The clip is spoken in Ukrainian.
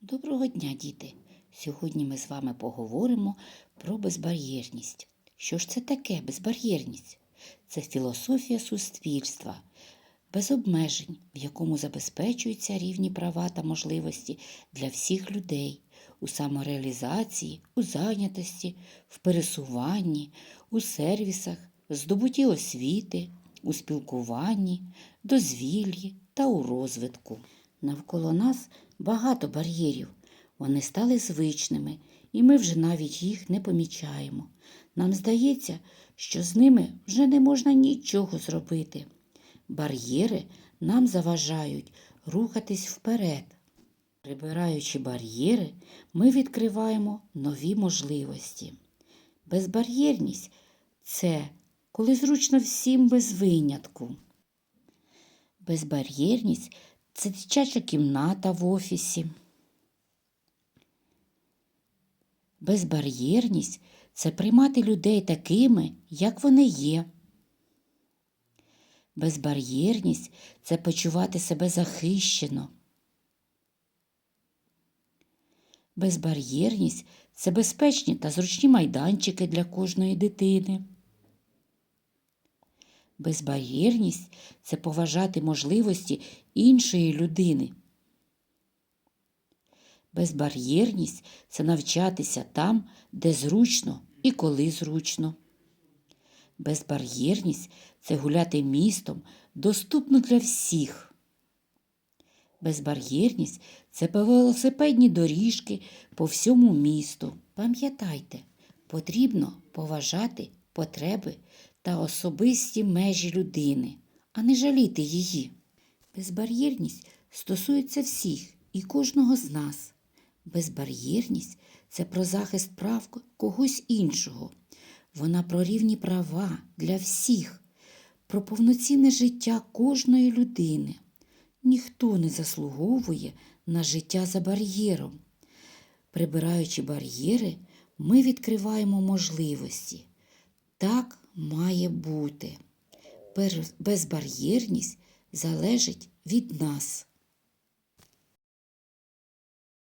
Доброго дня, діти! Сьогодні ми з вами поговоримо про безбар'єрність. Що ж це таке безбар'єрність? Це філософія суспільства, без обмежень, в якому забезпечуються рівні права та можливості для всіх людей у самореалізації, у зайнятості, в пересуванні, у сервісах, здобутті освіти, у спілкуванні, дозвіллі та у розвитку. Навколо нас багато бар'єрів. Вони стали звичними, і ми вже навіть їх не помічаємо. Нам здається, що з ними вже не можна нічого зробити. Бар'єри нам заважають рухатись вперед. Прибираючи бар'єри, ми відкриваємо нові можливості. Безбар'єрність це коли зручно всім без винятку. Безбар'єрність це дитяча кімната в офісі. Безбар'єрність це приймати людей такими, як вони є. Безбар'єрність це почувати себе захищено. Безбар'єрність це безпечні та зручні майданчики для кожної дитини. Безбар'єрність це поважати можливості іншої людини. Безбар'єрність це навчатися там, де зручно і коли зручно. Безбар'єрність це гуляти містом доступно для всіх. Безбар'єрність це велосипедні доріжки по всьому місту. Пам'ятайте, потрібно поважати потреби та особисті межі людини, а не жаліти її. Безбар'єрність стосується всіх і кожного з нас. Безбар'єрність це про захист прав когось іншого. Вона про рівні права для всіх, про повноцінне життя кожної людини. Ніхто не заслуговує на життя за бар'єром. Прибираючи бар'єри, ми відкриваємо можливості. Так має бути. Безбар'єрність залежить від нас.